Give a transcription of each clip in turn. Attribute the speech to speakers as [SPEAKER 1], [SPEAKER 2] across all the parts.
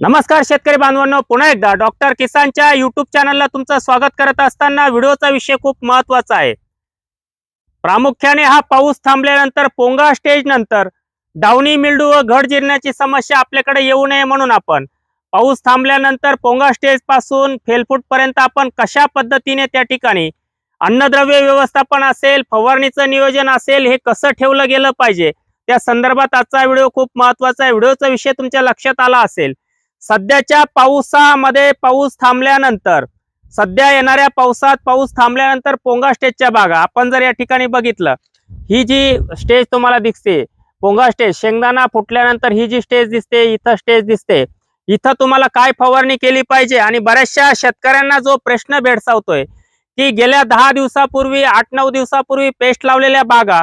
[SPEAKER 1] नमस्कार शेतकरी बांधवांनो पुन्हा एकदा डॉक्टर किसानच्या युट्यूब चॅनलला तुमचं स्वागत करत असताना व्हिडिओचा विषय खूप महत्त्वाचा आहे. प्रामुख्याने हा पाऊस थांबल्यानंतर पोंगा स्टेज नंतर डावणी मिल्डू व घड जिरण्याची समस्या आपल्याकडे येऊ नये म्हणून आपण पाऊस थांबल्यानंतर पोंगा स्टेजपासून फेलफूट पर्यंत आपण कशा पद्धतीने त्या ठिकाणी अन्नद्रव्य व्यवस्थापन असेल फवारणीचं नियोजन असेल हे कसं ठेवलं गेलं पाहिजे? त्या संदर्भात आजचा व्हिडिओ खूप महत्त्वाचा आहे. व्हिडिओचा विषय तुमच्या लक्षात आला असेल. सध्याच्या पावसामध्ये पाऊस थांबल्यानंतर सध्या येणाऱ्या पावसात पाऊस थांबल्यानंतर पोंगा स्टेजच्या बागा आपण जर या ठिकाणी बघितलं ही जी स्टेज तुम्हाला दिसते पोंगा स्टेज शेंगदाणा फुटल्यानंतर ही जी स्टेज दिसते इथं स्टेज दिसते इथं तुम्हाला काय फवारणी केली पाहिजे आणि बऱ्याचशा शेतकऱ्यांना जो प्रश्न भेडसावतोय की गेल्या दहा दिवसापूर्वी आठ नऊ दिवसापूर्वी पेस्ट लावलेल्या बागा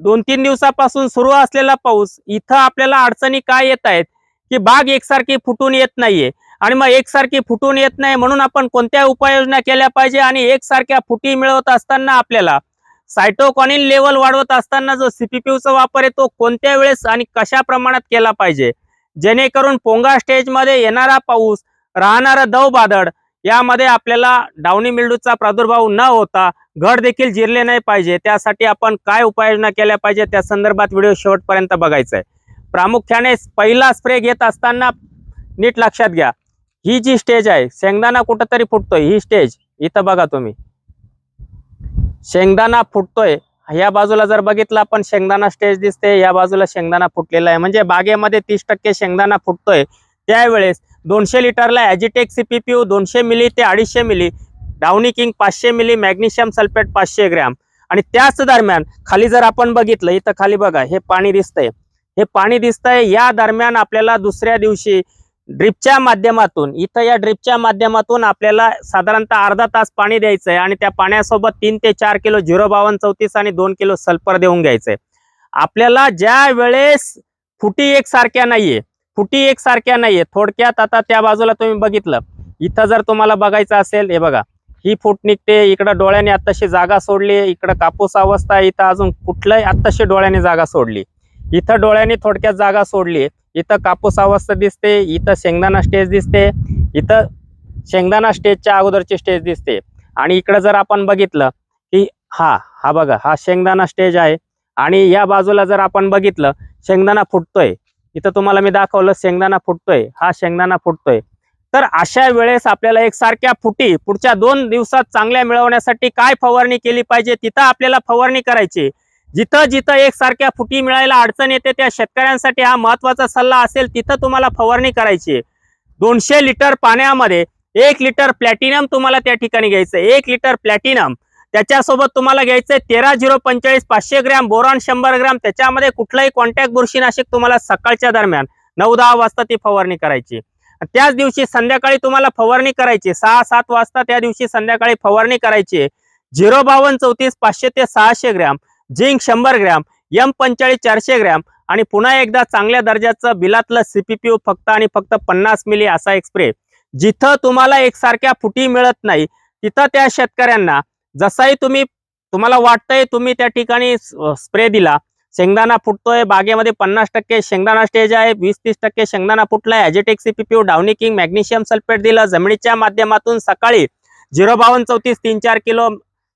[SPEAKER 1] दोन तीन दिवसापासून सुरू असलेला पाऊस इथं आपल्याला अडचणी काय येत आहेत की बाग एकसारखी फुटून येत नाहीये. आणि मग एकसारखी फुटून येत नाही म्हणून आपण कोणत्या उपाययोजना केल्या पाहिजे आणि एकसारख्या फुटी मिळवत असताना आपल्याला सायटोकॉनिन लेवल वाढवत असताना जो सीपीपीचा वापर आहे तो कोणत्या वेळेस आणि कशा प्रमाणात केला पाहिजे? जेणेकरून पोंगा स्टेजमध्ये येणारा पाऊस राहणारा दव बादळ यामध्ये आपल्याला डावणी मिल्डूचा प्रादुर्भाव न होता घड देखील जिरले नाही पाहिजे. त्यासाठी आपण काय उपाययोजना केल्या पाहिजे? त्या संदर्भात व्हिडिओ शेवटपर्यंत बघायचा आहे प्रामुख्याने पहिला स्प्रे घेत असताना नीट लक्षात घ्या. ही जी स्टेज आहे शेंगदाणा कुठंतरी फुटतोय ही स्टेज इथं बघा तुम्ही. शेंगदाणा फुटतोय. या बाजूला जर बघितलं आपण शेंगदाणा स्टेज दिसते या बाजूला शेंगदाणा फुटलेला आहे. म्हणजे बागेमध्ये तीस टक्के शेंगदाणा फुटतोय. त्यावेळेस दोनशे लिटरला ॲजिटेक सीपीपीयू दोनशे मिली ते अडीचशे मिली डावनी किंग पाचशे मिली मॅग्नेशियम सल्फेट पाचशे ग्रॅम. आणि त्याच दरम्यान खाली जर आपण बघितलं इथं खाली बघा हे पाणी दिसतंय. हे पाणी दिसतंय. या दरम्यान आपल्याला दुसऱ्या दिवशी ड्रिपच्या माध्यमातून इथं या ड्रिपच्या माध्यमातून आपल्याला साधारणतः अर्धा तास पाणी द्यायचंय आणि त्या पाण्यासोबत तीन ते चार किलो झिरो बावन्न चौतीस आणि दोन किलो सल्फर देऊन घ्यायचंय. आपल्याला ज्या वेळेस फुटी एक सारख्या नाहीये फुटी एक सारख्या नाहीये थोडक्यात आता त्या बाजूला तुम्ही बघितलं. इथं जर तुम्हाला बघायचं असेल हे बघा ही फूट निघते इकडं डोळ्याने आत्ताशी जागा सोडली इकडं कापूस अवस्था इथं अजून कुठलंही आत्ताशी डोळ्याने जागा सोडली. इथं डोळ्याने थोडक्यात जागा सोडली. इथं कापूस अवस्था दिसते इथं शेंगदाणा स्टेज दिसते इथं शेंगदाणा स्टेजच्या अगोदरची स्टेज दिसते. आणि इकडं जर आपण बघितलं की हा हा बघा हा शेंगदाणा स्टेज आहे. आणि या बाजूला जर आपण बघितलं शेंगदाणा फुटतोय. इथं तुम्हाला मी दाखवलं शेंगदाणा फुटतोय हा शेंगदाणा फुटतोय. तर अशा वेळेस आपल्याला एकसारख्या फुटी पुढच्या दोन दिवसात चांगल्या मिळवण्यासाठी काय फवारणी केली पाहिजे तिथं आपल्याला फवारणी करायची. जिथं जिथं एकसारख्या फुटी मिळायला अडचण येते त्या शेतकऱ्यांसाठी हा महत्त्वाचा सल्ला असेल तिथं तुम्हाला फवारणी करायची दोनशे लिटर पाण्यामध्ये एक लिटर प्लॅटिनम तुम्हाला त्या ठिकाणी घ्यायचं एक लिटर प्लॅटिनम त्याच्यासोबत तुम्हाला घ्यायचंय तेरा झिरो पंचेचाळीस पाचशे ग्रॅम बोरॉन शंभर ग्रॅम त्याच्यामध्ये कुठलंही कॉन्टॅक्ट बुरशीनाशक तुम्हाला सकाळच्या दरम्यान नऊ दहा वाजता ती फवारणी करायची त्याच दिवशी संध्याकाळी तुम्हाला फवारणी करायची सहा सात वाजता त्या दिवशी संध्याकाळी फवारणी करायची झिरो बावन्न चौतीस पाचशे ते सहाशे ग्रॅम झिंक शंभर ग्रॅम एम पंचेचाळीस चारशे ग्रॅम आणि पुन्हा एकदा चांगल्या दर्जाचं बिलातलं सीपीपीयू फक्त आणि फक्त पन्नास मिली असा एक स्प्रे जिथं तुम्हाला एकसारख्या फुटी मिळत नाही तिथं त्या शेतकऱ्यांना जसाही तुम्ही तुम्हाला वाटतंय तुम्ही त्या ठिकाणी स्प्रे दिला शेंगदाणा फुटतोय बागेमध्ये पन्नास टक्के शेंगदाणा स्टेज आहे वीस तीस टक्के शेंगदाणा फुटलाय ॲजेटेक सीपीपीयू डावनी किंग मॅग्नेशियम सल्फेट दिलं जमिनीच्या माध्यमातून सकाळी झिरो बावन्न चौतीस तीन चार किलो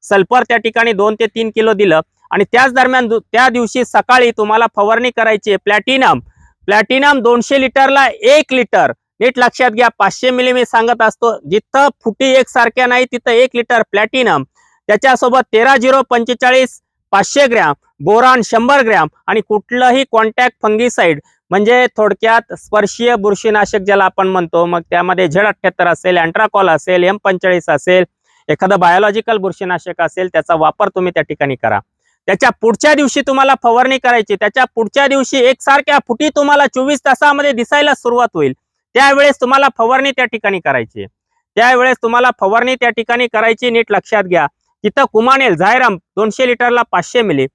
[SPEAKER 1] सल्फर त्या ठिकाणी दोन ते तीन किलो दिलं आणि त्याच दरम्यान त्या दिवशी सकाळी तुम्हाला फवारणी करायची आहे प्लॅटिनम. प्लॅटिनम दोनशे लिटरला एक लिटर. नीट लक्षात घ्या पाचशे मिली मी सांगत असतो. जिथं फुटी एक सारख्या नाही तिथं एक लिटर प्लॅटिनम. त्याच्यासोबत तेरा झिरो पंचेचाळीस पाचशे ग्रॅम बोरान शंभर ग्रॅम आणि कुठलंही कॉन्टॅक्ट फंगीसाईड म्हणजे थोडक्यात स्पर्शीय बुरशीनाशक ज्याला आपण म्हणतो. मग त्यामध्ये झेड अठ्ठ्याहत्तर असेल अँट्राकॉल असेल एम पंचेचाळीस असेल एखादं बायोलॉजिकल बुरशीनाशक असेल त्याचा वापर तुम्ही त्या ठिकाणी करा. त्याच्या पुढच्या दिवशी तुम्हाला फवारणी करायची. त्याच्या पुढच्या दिवशी एकसारख्या फुटी तुम्हाला चोवीस तासामध्ये दिसायला सुरुवात होईल. त्यावेळेस तुम्हाला फवारणी त्या ठिकाणी करायची त्यावेळेस तुम्हाला फवारणी त्या ठिकाणी करायची नीट लक्षात घ्या. तिथं कुमानेल झायराम दोनशे लिटरला पाचशे मिली.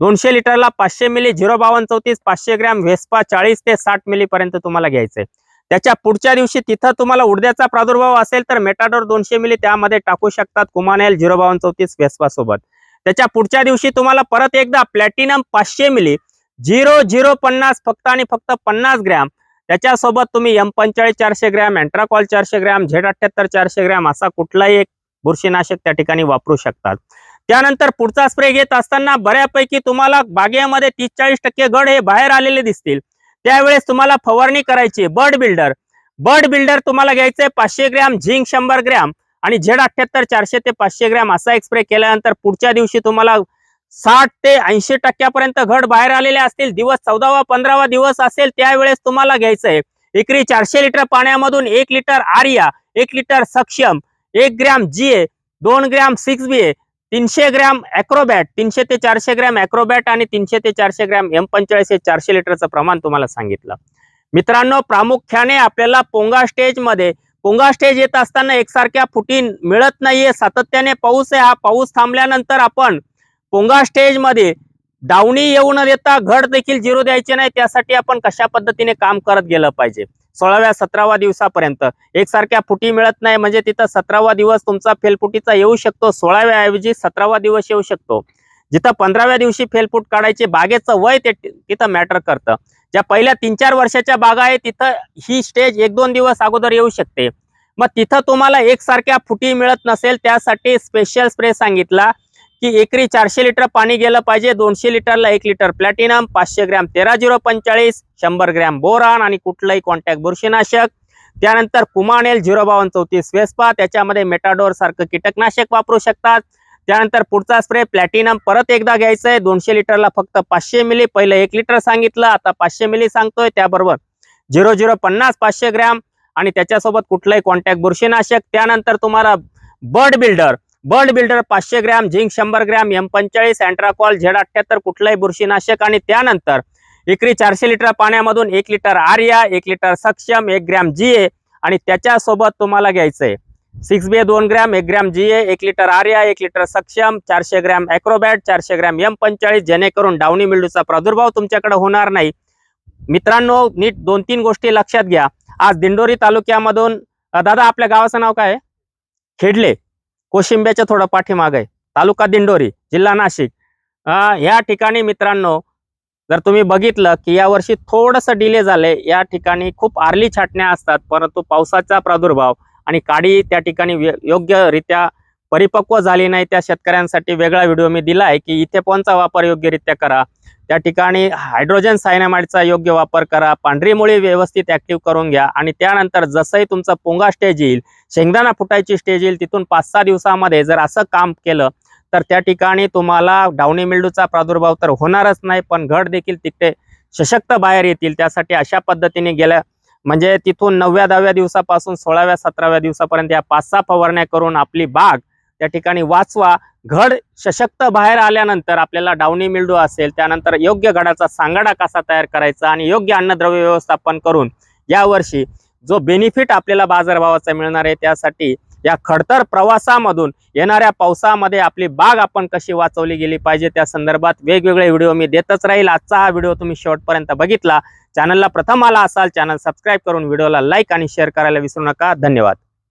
[SPEAKER 1] दोनशे लिटरला पाचशे मिली झिरो बावन्न चौतीस पाचशे ग्रॅम व्हेस्पा चाळीस ते साठ मिली पर्यंत तुम्हाला घ्यायचंय. त्याच्या पुढच्या दिवशी तिथं तुम्हाला उडद्याचा प्रादुर्भाव असेल तर मेटाडोर दोनशे मिली त्यामध्ये टाकू शकतात. कुमानेल झिरो बावन्न चौतीस व्हेस्पा सोबत त्याच्या पुढच्या दिवशी तुम्हाला परत एकदा प्लॅटिनम पाचशे मिली. झिरो झिरो पन्नास फक्त आणि फक्त पन्नास ग्रॅम. त्याच्यासोबत तुम्ही एम पंचेचाळीस चारशे ग्रॅम अँट्राकॉल चारशे ग्रॅम झेड अठ्ठ्याहत्तर चारशे ग्रॅम असा कुठलाही एक बुरशीनाशक त्या ठिकाणी वापरू शकतात. त्यानंतर पुढचा स्प्रे घेत असताना बऱ्यापैकी तुम्हाला बागेमध्ये तीस चाळीस टक्के गड हे बाहेर आलेले दिसतील. त्यावेळेस तुम्हाला फवारणी करायची बर्ड बिल्डर बर्ड बिल्डर तुम्हाला घ्यायचंय पाचशे ग्रॅम झिंक शंभर ग्रॅम. आणि झेड अठ्ठ्याहत्तर चारशे ते पाचशे ग्रॅम असा एक स्प्रे केल्यानंतर पुढच्या दिवशी तुम्हाला साठ ते ऐंशी टक्क्यापर्यंत घड बाहेर आलेले असतील. दिवस चौदावा पंधरावा दिवस असेल त्यावेळेस तुम्हाला घ्यायचंय. एकरी चारशे लिटर पाण्यामधून एक लिटर आर्या एक लिटर सक्षम एक ग्रॅम जीए दोन ग्रॅम सिक्स बी ए तीनशे ग्रॅम अॅक्रोबॅट तीनशे ते चारशे ग्रॅम अॅक्रोबॅट आणि तीनशे ते चारशे ग्रॅम एम पंचेचाळीस हे चारशे लिटरचं प्रमाण तुम्हाला सांगितलं. मित्रांनो प्रामुख्याने आपल्याला पोंगा स्टेजमध्ये पोंगा स्टेज येत असताना एकसारख्या फुटी मिळत नाहीये. सातत्याने पाऊस आहे. हा पाऊस थांबल्यानंतर आपण पोंगा स्टेजमध्ये डावणी येऊ न देता घड देखील झिरो द्यायचे नाही. त्यासाठी आपण कशा पद्धतीने काम करत गेलं पाहिजे? सोळाव्या सतराव्या दिवसापर्यंत. एकसारख्या फुटी मिळत नाही. म्हणजे तिथं सतरावा दिवस तुमचा फेलफुटीचा येऊ शकतो. सोळाव्या ऐवजी सतरावा दिवस येऊ शकतो. जिथं पंधराव्या दिवशी फेलफूट काढायचे बागेचं वय ते तिथं मॅटर करतं. ज्या पहिल्या तीन चार वर्षाच्या बागा आहे तिथं ही स्टेज एक दोन दिवस अगोदर येऊ शकते. मग तिथं तुम्हाला एकसारख्या फुटी मिळत नसेल त्यासाठी स्पेशल स्प्रे सांगितला की एकरी चारशे लिटर पाणी गेलं पाहिजे दोनशे लिटरला एक लिटर प्लॅटिनम पाचशे ग्रॅम तेरा झिरो पंचाळीस शंभर ग्रॅम बोरान आणि कुठलंही कॉन्टॅक्ट बुरशीनाशक. त्यानंतर कुमानेल झिरो बावन्न चौतीस वेस्पा त्याच्यामध्ये मेटाडोर सारखं कीटकनाशक वापरू शकतात. त्यानंतर पुढचा स्प्रे प्लॅटिनम परत एकदा घ्यायचंय. दोनशे लिटरला फक्त पाचशे मिली पहिलं एक लिटर सांगितलं आता पाचशे मिली सांगतोय त्याबरोबर. झिरो झिरो पन्नास पाचशे ग्रॅम. आणि त्याच्यासोबत कुठलंही कॉन्टॅक्ट बुरशीनाशक. त्यानंतर तुम्हाला बर्ड बिल्डर. बर्ड बिल्डर पाचशे ग्रॅम झिंक शंभर ग्रॅम एम पंचेचाळीस अँट्राकॉल झेड अठ्ठ्याहत्तर कुठलंही बुरशीनाशक. आणि त्यानंतर एकरी चारशे लिटर पाण्यामधून एक लिटर आर्या एक लिटर सक्षम एक ग्रॅम जीए आणि त्याच्यासोबत तुम्हाला घ्यायचंय. सिक्स बी दोन ग्रॅम एक ग्रॅम जीए एक लिटर आर्या एक लिटर सक्षम चारशे ग्रॅम अॅक्रोबॅट चारशे ग्रॅम एम पंचेचाळीस जेणेकरून डावणी मिल्डूचा प्रादुर्भाव तुमच्याकडे होणार नाही. मित्रांनो नीट दोन तीन गोष्टी लक्षात घ्या. आज दिंडोरी तालुक्यामधून दादा आपल्या गावाचं नाव काय खेडले कोशिंब्याच्या थोडं पाठीमाग आहे. तालुका दिंडोरी जिल्हा नाशिक. या ठिकाणी मित्रांनो जर तुम्ही बघितलं की या वर्षी थोडंसं डिले झालंय. या ठिकाणी खूप आर्ली छाटण्या असतात परंतु पावसाचा प्रादुर्भाव आणि काडी त्या ठिकाणी योग्यरित्या परिपक्व झाली नाही. त्या शेतकऱ्यांसाठी वेगळा व्हिडिओ मी दिला आहे की इथे फोनचा वापर योग्यरित्या करा? त्या ठिकाणी हायड्रोजन सायनामाइडचा योग्य वापर करा. पांढरी मुळी व्यवस्थित ऍक्टिव्ह करून घ्या. आणि त्यानंतर जसंही तुमचा पोंगा स्टेज येईल शेंगदाणा फुटायची स्टेज येईल तिथून पाच सहा दिवसामध्ये जर असं काम केलं तर त्या ठिकाणी तुम्हाला डावणी मिल्डूचा प्रादुर्भाव तर होणारच नाही पण घड देखील तिथे सशक्त बाहेर येतील. त्यासाठी अशा पद्धतीने गेल्या म्हणजे तिथून नवव्या दहाव्या दिवसापासून सोळाव्या सतराव्या दिवसापर्यंत या पाच सहा फवारण्या करून आपली बाग त्या ठिकाणी वाचवा. घड सशक्त बाहेर आल्यानंतर आपल्याला डावणी मिल्डू असेल त्यानंतर योग्य घडाचा सांगाडा कसा तयार करायचा आणि योग्य अन्नद्रव्य व्यवस्थापन करून यावर्षी जो बेनिफिट आपल्याला बाजारभावाचा मिळणार आहे त्यासाठी या खडतर प्रवासामधून येणाऱ्या पावसामध्ये आपली बाग आपण कशी वाचवली गेली पाहिजे त्या संदर्भात वेगवेगळे व्हिडिओ मी देतच राहील. आजचा हा व्हिडिओ तुम्ही शेवटपर्यंत बघितला. चॅनलला प्रथम आला असाल चॅनल सबस्क्राईब करून व्हिडिओला लाईक आणि शेअर करायला विसरू नका. धन्यवाद.